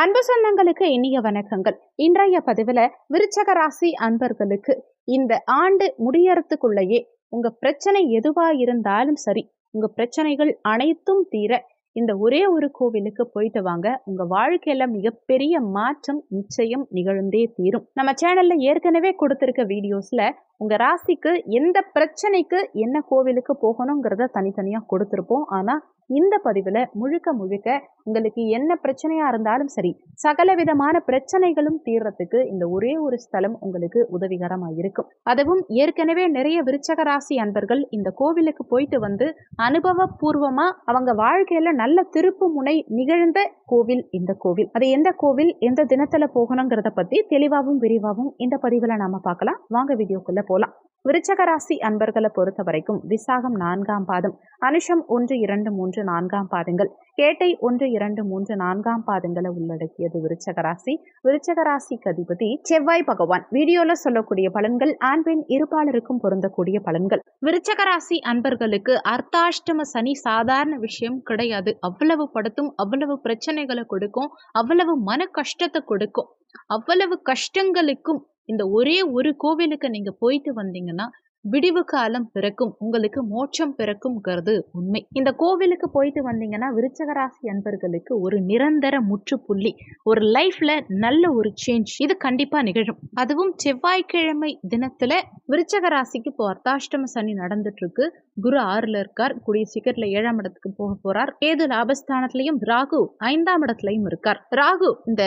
அன்பு சொந்தங்களுக்கு இனிய வணக்கங்கள். இன்றைய பதிவில் விருச்சக ராசி அன்பர்களுக்கு இந்த ஆண்டு முடியறதுக்குள்ளேயே உங்க பிரச்சனை எதுவா இருந்தாலும் சரி உங்க பிரச்சனைகள் அனைத்தும் தீர இந்த ஒரே ஒரு கோவிலுக்கு போயிட்டு வாங்க. உங்க வாழ்க்கையில மிகப்பெரிய மாற்றம் நிச்சயம் நிகழ்ந்தே தீரும். நம்ம சேனல்ல ஏற்கனவே கொடுத்திருக்க வீடியோஸ்ல உங்க ராசிக்கு எந்த பிரச்சனைக்கு என்ன கோவிலுக்கு போகணுங்கிறத தனித்தனியா கொடுத்துருப்போம். ஆனா இந்த பதிவில் முழுக்க முழுக்க உங்களுக்கு என்ன பிரச்சனையாக இருந்தாலும் சரி சகல விதமான பிரச்சனைகளும் தீர்றதுக்கு இந்த ஒரே ஒரு ஸ்தலம் உங்களுக்கு உதவிகரமாக இருக்கும். அதுவும் ஏற்கனவே நிறைய விருச்சக ராசி அன்பர்கள் இந்த கோவிலுக்கு போயிட்டு வந்து அனுபவபூர்வமாக அவங்க வாழ்க்கையில் நல்ல திருப்பு முனை நிகழ்ந்த கோவில் இந்த கோவில். அது எந்த கோவில் எந்த தினத்தில் போகணுங்கிறத பற்றி தெளிவாகவும் விரிவாகவும் இந்த பதிவில் நாம பார்க்கலாம். வாங்க வீடியோக்குள்ளே போகலாம் விருச்சகராசி அன்பர்களை பொறுத்த வரைக்கும் விசாகம் நான்காம் பாதம் அனுஷம் ஒன்று இரண்டு மூன்று நான்காம் பாதங்கள் கேட்டை ஒன்று இரண்டு மூன்று நான்காம் பாதங்களை உள்ளடக்கியது விருச்சகராசி. விருச்சகராசிக்கு அதிபதி செவ்வாய் பகவான். வீடியோல சொல்லக்கூடிய பலன்கள் ஆண் பெண் இருபாலருக்கும் பொருந்தக்கூடிய பலன்கள். விருச்சகராசி அன்பர்களுக்கு அர்த்தாஷ்டம சனி சாதாரண விஷயம் கிடையாது. அவ்வளவு படுத்தும் அவ்வளவு பிரச்சனைகளை கொடுக்கும் அவ்வளவு மன கஷ்டத்தை கொடுக்கும். அவ்வளவு கஷ்டங்களுக்கும் இந்த ஒரே ஒரு கோவிலுக்கு நீங்க போயிட்டு வந்தீங்கன்னா விடிவு காலம் பிறக்கும் உங்களுக்கு மோட்சம் பிறக்கும்ங்கிறது உண்மை. இந்த கோவிலுக்கு போயிட்டு வந்தீங்கன்னா விருச்சகராசி அன்பர்களுக்கு ஒரு நிரந்தர முற்றுப்புள்ளி ஒரு லைஃப்ல நல்ல ஒரு சேஞ்ச் இது கண்டிப்பா நிகழும். அதுவும் செவ்வாய்க்கிழமை தினத்துல விருச்சக ராசிக்கு இப்போ அர்த்தாஷ்டம சனி நடந்துட்டு இருக்கு குரு ஆறுல இருக்கார் கூடிய சீக்கிரத்துல ஏழாம் இடத்துக்கு போக போறார். கேது லாபஸ்தானத்திலையும் ராகு ஐந்தாம் இடத்துலயும் இருக்கார். ராகு இந்த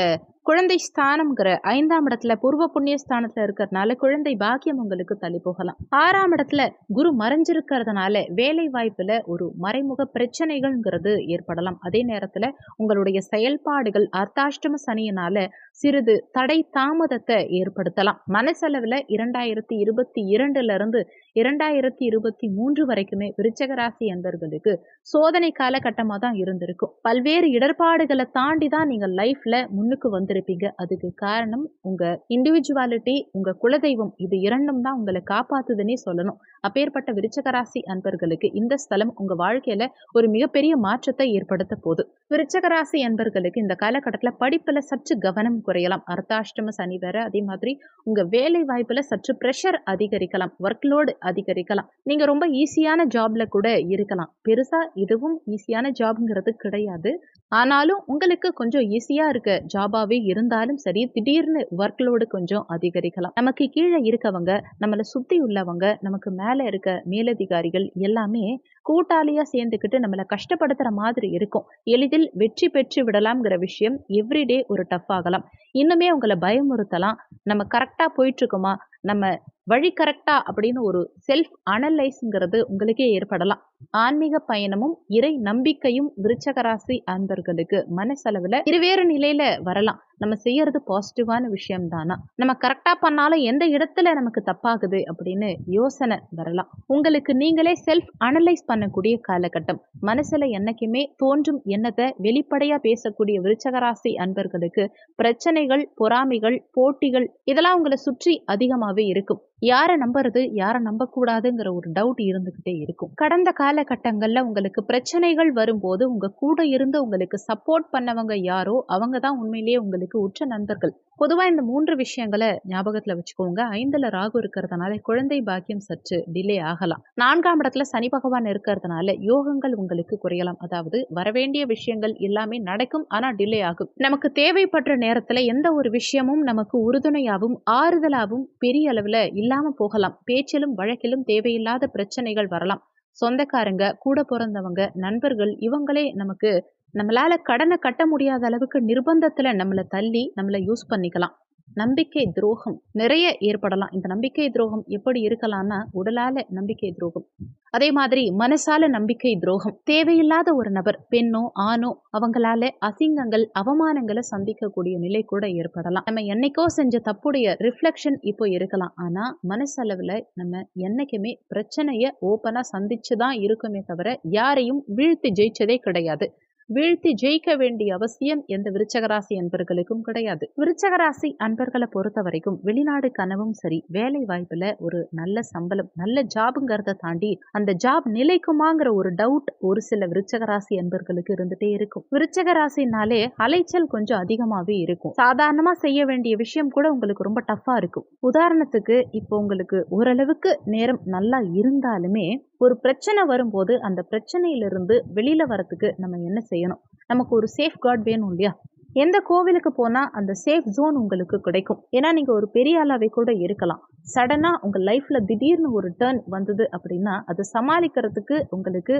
குழந்தை ஸ்தானம்ங்கிற ஐந்தாம் இடத்துல பூர்வ புண்ணிய ஸ்தானத்துல இருக்கிறதுனால குழந்தை பாக்கியம் உங்களுக்கு தள்ளி போகலாம். ஆறாம் இடத்துல குரு மறைஞ்சிருக்கிறதுனால வேலை வாய்ப்புல ஒரு மறைமுக பிரச்சனைகள்ங்கிறது ஏற்படலாம். அதே நேரத்துல உங்களுடைய செயல்பாடுகள் அர்த்தாஷ்டம சனியினால சிறிது தடை தாமதத்தை ஏற்படுத்தலாம். மனசளவில் இரண்டாயிரத்தி இருபத்தி இரண்டுல இருந்து இரண்டாயிரத்தி இருபத்தி மூன்று வரைக்குமே விருச்சக ராசி என்பர்களுக்கு சோதனை காலகட்டமாக தான் இருந்திருக்கும் பல்வேறு இடர்பாடுகளை தாண்டி தான் நீங்கள் லைஃப்ல முன்னுக்கு வந்திருப்பீங்க. அதுக்கு காரணம் உங்க இண்டிவிஜுவாலிட்டி உங்க குலதெய்வம். இது இரண்டும் தான் உங்களை காப்பாத்துதுன்னே சொல்லணும். அப்பேற்பட்ட விருச்சக ராசி அன்பர்களுக்கு இந்த ஸ்தலம் உங்க வாழ்க்கையில ஒரு மிகப்பெரிய மாற்றத்தை ஏற்படுத்த போகுது. விருச்சகராசி என்பர்களுக்கு அன்பர்களுக்கு இந்த காலகட்டத்தில் படிப்பில் சற்று கவனம் குறையலாம். அர்த்தாஷ்டம சனி வேற அதே மாதிரி உங்கள் வேலை வாய்ப்பில் சற்று ப்ரெஷர் அதிகரிக்கலாம். ஒர்க் லோடு அதிகரிக்கலாம். நீங்கள் ரொம்ப ஈஸியான ஜாப்ல கூட இருக்கலாம். பெருசாக இதுவும் ஈஸியான ஜாப்ங்கிறது கிடையாது. ஆனாலும் உங்களுக்கு கொஞ்சம் ஈஸியாக இருக்க ஜாபாகவே இருந்தாலும் சரி திடீர்னு ஒர்க் லோடு கொஞ்சம் அதிகரிக்கலாம். நமக்கு கீழே இருக்கவங்க நம்மளை சுற்றி உள்ளவங்க நமக்கு மேலே இருக்க மேலதிகாரிகள் எல்லாமே கூட்டாளியா சேர்ந்துக்கிட்டு நம்மளை கஷ்டப்படுத்துற மாதிரி இருக்கும். எளிதில் வெற்றி பெற்று விடலாம்ங்கிற விஷயம் எவ்ரிடே ஒரு டஃப் ஆகலாம். இன்னுமே உங்களை பயமுறுத்தலாம். நம்ம கரெக்டாக போயிட்டுருக்கோமா நம்ம வழி கரெக்டா அப்படின்னு ஒரு செல்ஃப் அனலைஸ்ங்கிறது உங்களுக்கே ஏற்படலாம். ஆன்மீக பயணமும் இறை நம்பிக்கையும் விருச்சகராசி அன்பர்களுக்கு மனசளவில் இருவேறு நிலையில வரலாம். நம்ம செய்யறது பாசிட்டிவான விஷயம் தானா நம்ம கரெக்டா பண்ணாலும் எந்த இடத்துல நமக்கு தப்பாகுது அப்படின்னு யோசனை வரலாம். உங்களுக்கு நீங்களே செல்ஃப் அனலைஸ் பண்ணக்கூடிய காலகட்டம். மனசுல என்னைக்குமே தோன்றும் எண்ணத்தை வெளிப்படையா பேசக்கூடிய விருச்சகராசி அன்பர்களுக்கு பிரச்சனைகள் பொறாமைகள் போட்டிகள் இதெல்லாம் உங்களை சுற்றி அதிகமாகவே இருக்கும். யாரை நம்புறது யாரை நம்பக்கூடாதுங்கிற ஒரு டவுட் இருந்துக்கிட்டே இருக்கும். கடந்த காலகட்டங்களில் உங்களுக்கு பிரச்சனைகள் வரும்போது உங்க கூட இருந்து உங்களுக்கு சப்போர்ட் பண்ணவங்க யாரோ அவங்க தான் உண்மையிலேயே உங்களுக்கு உற்ற நண்பர்கள். பொதுவாக இந்த மூன்று விஷயங்களை ஞாபகத்தில் வச்சுக்கோங்க. ஐந்துல ராகு இருக்கிறதுனால குழந்தை பாக்கியம் சற்று டிலே ஆகலாம். நான்காம் இடத்துல சனி பகவான் இருக்கிறதுனால யோகங்கள் உங்களுக்கு குறையலாம். அதாவது வரவேண்டிய விஷயங்கள் எல்லாமே நடக்கும் ஆனால் டிலே ஆகும். நமக்கு தேவைப்படுற நேரத்தில் எந்த ஒரு விஷயமும் நமக்கு உறுதுணையாகவும் ஆறுதலாகவும் பெரிய அளவில் இல்லாமல் போகலாம். பேச்சிலும் வழக்கிலும் தேவையில்லாத பிரச்சனைகள் வரலாம். சொந்தக்காரங்க கூட பிறந்தவங்க நண்பர்கள் இவங்களே நமக்கு நம்மளால கடனை கட்ட முடியாத அளவுக்கு நிர்பந்தத்தில் நம்மளை தள்ளி நம்மளை யூஸ் பண்ணிக்கலாம். நம்பிக்கை துரோகம். நிறைய ஏற்படலாம். இந்த நம்பிக்கை துரோகம் எப்படி இருக்கலாம்னா உடலால நம்பிக்கை துரோகம். அதே மாதிரி மனசால நம்பிக்கை துரோகம். தேவையில்லாத ஒரு நபர் பெண்ணோ ஆணோ அவங்களால அசிங்கங்கள் அவமானங்களை சந்திக்கக்கூடிய நிலை கூட ஏற்படலாம். நம்ம என்னைக்கோ செஞ்ச தப்புடைய ரிஃப்ளெக்ஷன் இப்போ இருக்கலாம். ஆனா மனசளவுல நம்ம என்னைக்குமே பிரச்சனைய ஓப்பனா சந்திச்சுதான் இருக்குமே தவிர யாரையும் வீழ்த்து ஜெயிச்சதே கிடையாது. வீழ்த்தி ஜெயிக்க வேண்டிய அவசியம் எந்த விருச்சகராசி அன்பர்களுக்கும் கிடையாது. விருச்சகராசி அன்பர்களை பொறுத்த வரைக்கும் வெளிநாடு கனவும் சரி வேலை வாய்ப்புல ஒரு நல்ல சம்பளம் நல்ல ஜாபுங்கிறத தாண்டி அந்த ஜாப் நிலைக்குமாங்கிற ஒரு டவுட் ஒரு சில விருச்சகராசி அன்பர்களுக்கு இருந்துட்டே இருக்கும். விருச்சகராசினாலே அலைச்சல் கொஞ்சம் அதிகமாவே இருக்கும். சாதாரணமா செய்ய வேண்டிய விஷயம் கூட உங்களுக்கு ரொம்ப டஃபா இருக்கும். உதாரணத்துக்கு இப்போ உங்களுக்கு ஓரளவுக்கு நேரம் நல்லா இருந்தாலுமே ஒரு பிரச்சனை வரும்போது அந்த பிரச்சனையிலிருந்து வெளியில வரத்துக்கு நம்ம என்ன செய்யணும்? நமக்கு ஒரு சேஃப் கார்டு வேணும் இல்லையா? எந்த கோவிலுக்கு போனால் அந்த சேஃப் ஜோன் உங்களுக்கு கிடைக்கும். ஏன்னா நீங்கள் ஒரு பெரிய ஆளாவே கூட இருக்கலாம். சடனாக உங்கள் லைஃப்பில் திடீர்னு ஒரு டேர்ன் வந்தது அப்படின்னா அதை சமாளிக்கிறதுக்கு உங்களுக்கு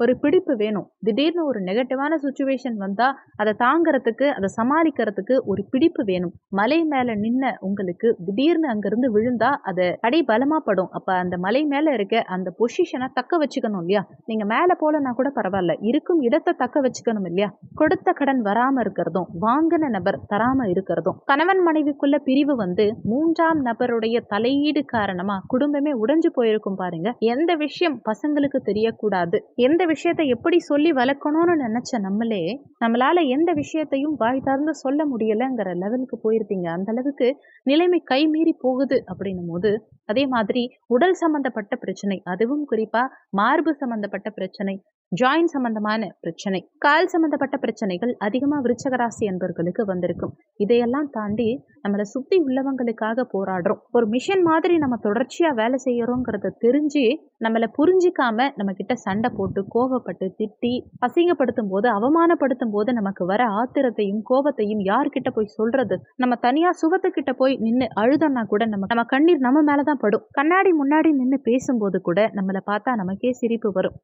ஒரு பிடிப்பு வேணும். திடீர்னு ஒரு நெகட்டிவான சுச்சுவேஷன் வந்தால் அதை தாங்கிறதுக்கு அதை சமாளிக்கிறதுக்கு ஒரு பிடிப்பு வேணும். மலை மேலே நின்ன உங்களுக்கு திடீர்னு அங்கேருந்து விழுந்தா அதை அடி பலமாக படும். அப்போ அந்த மலை மேலே இருக்க அந்த பொசிஷனை தக்க வச்சுக்கணும் இல்லையா? நீங்கள் மேலே போகலன்னா கூட பரவாயில்ல. இருக்கும் இடத்தை தக்க வச்சுக்கணும் இல்லையா? கொடுத்த கடன் வராமல் இருக்கிறதும் வாங்கின நபர் தராமல் இருக்கிறதும் கணவன் மனைவிக்குள்ள பிரிவு வந்து மூன்றாம் நபருடைய தலையீடு காரணமா குடும்பமே உடைஞ்சு போயிருக்கும் பாருங்க. எந்த விஷயம் பசங்களுக்கு தெரியக்கூடாது. எந்த விஷயத்தை எப்படி சொல்லி வளர்க்கணும்னு நினைச்ச நம்மளே நம்மளால எந்த விஷயத்தையும் வாய் தார்ந்து சொல்ல முடியலங்கிற லெவலுக்கு போயிருப்பீங்க. அந்த அளவுக்கு நிலைமை கை மீறி போகுது அப்படின்னும் போது அதே மாதிரி உடல் சம்பந்தப்பட்ட பிரச்சனை அதுவும் குறிப்பா மார்பு சம்பந்தப்பட்ட பிரச்சனை ஜாயின் சம்பந்தமான பிரச்சனை. கால் சம்பந்தப்பட்ட பிரச்சனைகள் அதிகமாக விருச்சகராசி என்பவர்களுக்கு வந்திருக்கும். இதையெல்லாம் தாண்டி நம்மளை சுற்றி உள்ளவங்களுக்காக போராடுறோம். ஒரு மிஷன் மாதிரி நம்ம தொடர்ச்சியாக வேலை செய்கிறோங்கிறத தெரிஞ்சு நம்மளை புரிஞ்சிக்காம நம்ம கிட்ட சண்டை போட்டு கோவப்பட்டு திட்டி அசிங்கப்படுத்தும் போது அவமானப்படுத்தும் போது நமக்கு வர ஆத்திரத்தையும் கோபத்தையும் யார்கிட்ட போய் சொல்றது? நம்ம தனியா சுகத்துக்கிட்ட போய் நின்று அழுதோம்னா கூட நம்ம நம்ம கண்ணீர் நம்ம மேலதான் படும். கண்ணாடி முன்னாடி நின்று பேசும்போது கூட நம்மளை பார்த்தா நமக்கே சிரிப்பு வரும்.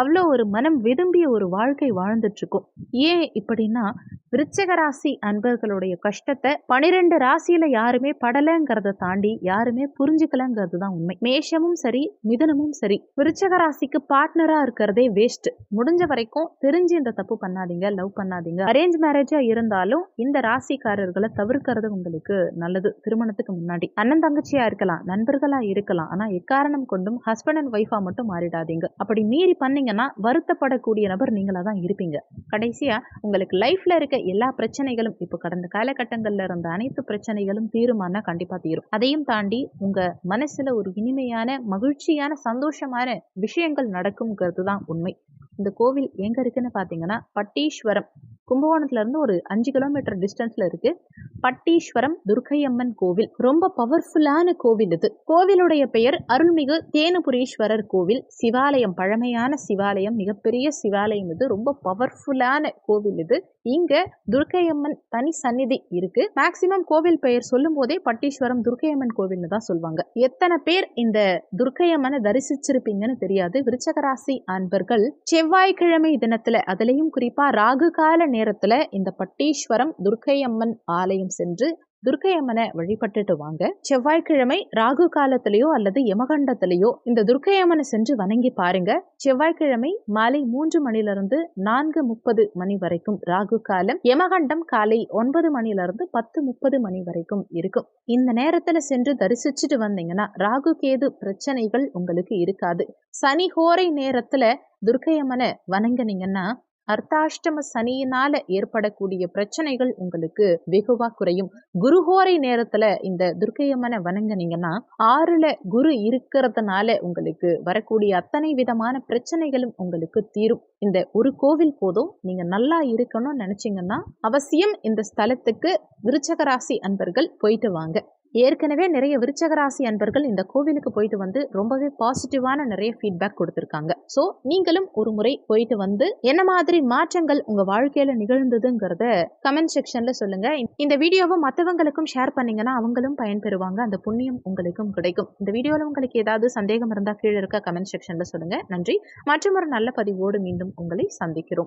அவ்வளோ ஒரு மனம் விரும்பிய ஒரு வாழ்க்கை வாழ்ந்துட்டு இருக்கும் ஏன் இப்படின்னா விருச்சக ராசி அன்பர்களுடைய கஷ்டத்தை பனிரெண்டு ராசியில யாருமே படலைங்கிறத தாண்டி யாருமே புரிஞ்சுக்கலங்கிறது தான் உண்மை. மேஷமும் சரி மிதனமும் சரி. விருச்சக ராசிக்கு பார்ட்னரா இருக்கிறதே வேஸ்ட் முடிஞ்ச வரைக்கும் தெரிஞ்சு இந்த தப்பு பண்ணாதீங்க லவ் பண்ணாதீங்க. அரேஞ்ச் மேரேஜா இருந்தாலும் இந்த ராசிக்காரர்களை தவிர்க்கிறது உங்களுக்கு நல்லது. திருமணத்துக்கு முன்னாடி அண்ணன் தங்கச்சியா இருக்கலாம் நண்பர்களா இருக்கலாம். ஆனா எக்காரணம் கொண்டும் ஹஸ்பண்ட் அண்ட் ஒய்ஃபா மட்டும் மாறிடாதீங்க. அப்படி மீறி பண்ணீங்கன்னா வருத்தப்படக்கூடிய நபர் நீங்களா தான் இருப்பீங்க. கடைசியா உங்களுக்கு லைஃப்ல இருக்க எல்லா பிரச்சனைகளும் இப்போ கடந்த காலகட்டங்கள்ல இருந்த அனைத்து பிரச்சனைகளும் தீருமானா கண்டிப்பா தீரும். அதையும் தாண்டி உங்க மனசுல ஒரு இனிமையான மகிழ்ச்சியான சந்தோஷம் சந்தோஷமான விஷயங்கள் நடக்குங்கிறது தான் உண்மை. இந்த கோவில் எங்க இருக்குன்னு பாத்தீங்கன்னா பட்டீஸ்வரம். கும்பகோணத்துல இருந்து ஒரு அஞ்சு கிலோமீட்டர் டிஸ்டன்ஸ்ல இருக்கு. பட்டீஸ்வரம் துர்க்கையம்மன் கோவில். ரொம்ப பவர்ஃபுல்லான கோவில் இது. கோவிலுடைய பெயர் அருள்மிகு தேனுபுரீஸ்வரர் கோவில். சிவாலயம் பழமையான சிவாலயம் மிகப்பெரிய சிவாலயம் இது. ரொம்ப பவர்ஃபுல்லான கோவில் இது. இங்க துர்க்கையம்மன் தனி சந்நிதி இருக்கு. மேக்சிமம் கோவில் பெயர் சொல்லும் போதே பட்டீஸ்வரம் துர்க்கையம்மன் கோவில்னு தான் சொல்லுவாங்க எத்தனை பேர் இந்த துர்க்கையம்மனை தரிசிச்சிருப்பீங்கன்னு தெரியாது. விருச்சகராசி அன்பர்கள் செவ்வாய்க்கிழமை தினத்துல அதுலயும் குறிப்பா ராகு கால நேரத்தில் இந்த பட்டீஸ்வரம் துர்க்கையம்மன் ஆலயம் சென்று துர்க்கையம்மனை வழிபட்டுட்டு வாங்க. செவ்வாய்க்கிழமை ராகு காலத்திலேயோ அல்லது யமகண்டத்திலேயோ இந்த துர்க்கையம்மனை சென்று வணங்கி பாருங்க. செவ்வாய்க்கிழமை மாலை மூன்று மணிலிருந்து நான்கு முப்பது மணி வரைக்கும் ராகு காலம் யமகண்டம் காலை ஒன்பது மணிலிருந்து பத்து முப்பது மணி வரைக்கும் இருக்கும். இந்த நேரத்துல சென்று தரிசிச்சுட்டு வந்தீங்கன்னா ராகு கேது பிரச்சனைகள் உங்களுக்கு இருக்காது. சனி ஹோரை நேரத்துல துர்க்கையம்மனை வணங்கினீங்கன்னா அர்த்தாஷ்டம சனியினால ஏற்படக்கூடிய பிரச்சனைகள் உங்களுக்கு வெகுவா குறையும். குருஹோரை நேரத்துல இந்த துர்க்கையம்மனை வணங்கினீங்கன்னா ஆறுல குரு இருக்கிறதுனால உங்களுக்கு வரக்கூடிய அத்தனை விதமான பிரச்சனைகளும் உங்களுக்கு தீரும். இந்த ஒரு கோவில் போதும் நீங்க நல்லா இருக்கணும்னு நினைச்சீங்கன்னா அவசியம் இந்த ஸ்தலத்துக்கு விருச்சகராசி அன்பர்கள் போயிட்டு வாங்க. ஏற்கனவே நிறைய விருச்சகராசி அன்பர்கள் இந்த கோவிலுக்கு போயிட்டு வந்து ரொம்பவே பாசிட்டிவான நிறைய ஃபீட்பேக் கொடுத்துருக்காங்க. ஸோ நீங்களும் ஒரு முறை போயிட்டு வந்து என்ன மாதிரி மாற்றங்கள் உங்க வாழ்க்கையில நிகழ்ந்ததுங்கிறத கமெண்ட் செக்ஷன்ல சொல்லுங்க. இந்த வீடியோவை மற்றவங்களுக்கும் ஷேர் பண்ணீங்கன்னா அவங்களும் பயன்பெறுவாங்க. அந்த புண்ணியம் உங்களுக்கும் கிடைக்கும். இந்த வீடியோவில் உங்களுக்கு ஏதாவது சந்தேகம் இருந்தால் கீழே இருக்க கமெண்ட் செக்ஷன்ல சொல்லுங்க. நன்றி. மற்றும் ஒரு நல்ல பதிவோடு மீண்டும் உங்களை சந்திக்கிறோம்.